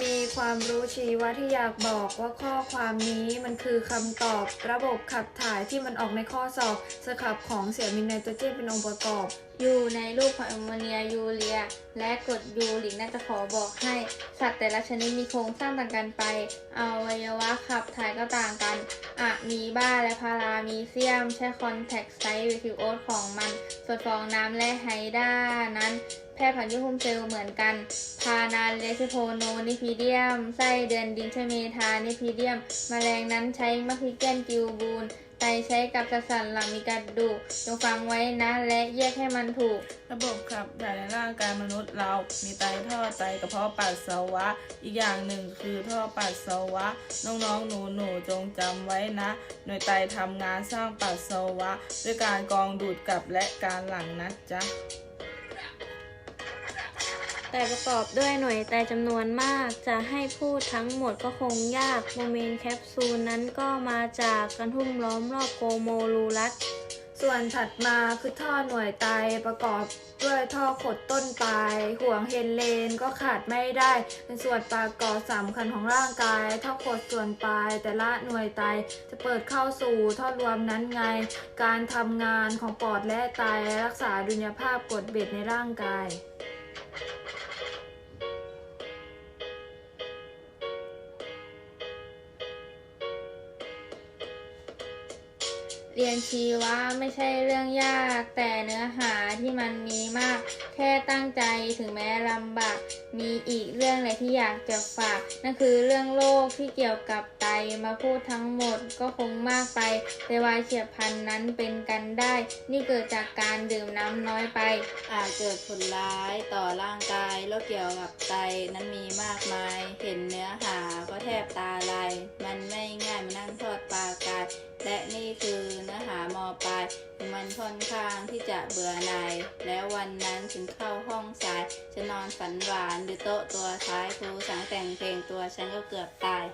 มีความรู้ชี้ว่าที่อยากบอกว่าข้อความนี้มันคือคำตอบระบบขับถ่ายที่มันออกในข้อสอบสครับของเสียมินไนโตรเจนเป็นองค์ประกอบ อยู่ในรูปของแอมโมเนียยูเรีย และกรดยูริกน่าจะขอบอกให้ สัตว์แต่ละชนิดมีโครงสร้างต่างกันไปอวัยวะขับถ่ายก็ต่างกันอะมีบ้าและพารามีเซียม ใช้คอนแทคไซต์วิคิโอสของมัน ส่วนฟองน้ำและไฮด้านั้น แพร่ผ่านยุคุมเซลล์เหมือนกัน พานาเลซิโพโนนิพิเดียม ไส้เดือนดินใช้เมทานิพิเดียมแมลงนั้นใช้มัคคิเกนกิวบูนไตใช้กับสสันหลังมีกระดูกจงฟังไว้นะ และแยกให้มันถูก ระบบขับถ่ายในร่างกายมนุษย์เรา มีไตท่อไตกระเพาะปัสสาวะ อีกอย่างหนึ่งคือท่อปัสสาวะ น้องๆ หนูๆ จงจำไว้นะ หน่วยไตทำงานสร้างปัสสาวะ ด้วยการกองดูดกลับและการหลั่งนะจ๊ะ แต่ประกอบด้วยหน่วยไตจำนวนมาก จะให้พูดทั้งหมดก็คงยากโมเมนแคปซูลนั้นก็มาจากกันทุ่มล้อมรอบโกโมลูลัสส่วนถัดมาคือท่อหน่วยไตประกอบด้วยท่อขดต้นปลายห่วงเฮนเลนก็ขาดไม่ได้ เป็นส่วนประกอบสำคัญของร่างกาย ท่อขดส่วนปลายแต่ละหน่วยไตจะเปิดเข้าสู่ท่อรวมนั้นไง การทำงานของปอดและไตรักษาดุลยภาพกรดเบ็ดในร่างกาย เรียนชีวะไม่ใช่เรื่องยาก แต่เนื้อหาที่มันมีมาก แค่ตั้งใจถึงแม้ลำบาก มีอีกเรื่องอะไรที่อยากจะฝาก นั่นคือเรื่องโรคที่เกี่ยวกับไตมาพูดทั้งหมดก็คงมากไปแต่วายเฉียบพลันนั้นเป็นกันได้ นี่เกิดจากการดื่มน้ำน้อยไป อาจเกิดผลร้ายต่อร่างกายโรคเกี่ยวกับไตนั้นมีมากมาย เห็นเนื้อหาก็แทบตาลายมันไม่ ปลายถึงมันค่อนข้างที่จะเบื่อหน่ายแล้ววันนั้นฉันเข้าห้องสายจะนอนฝันหวานดูโต๊ะตัวท้ายครูสั่งแต่งเพลงตัวฉันก็เกือบตาย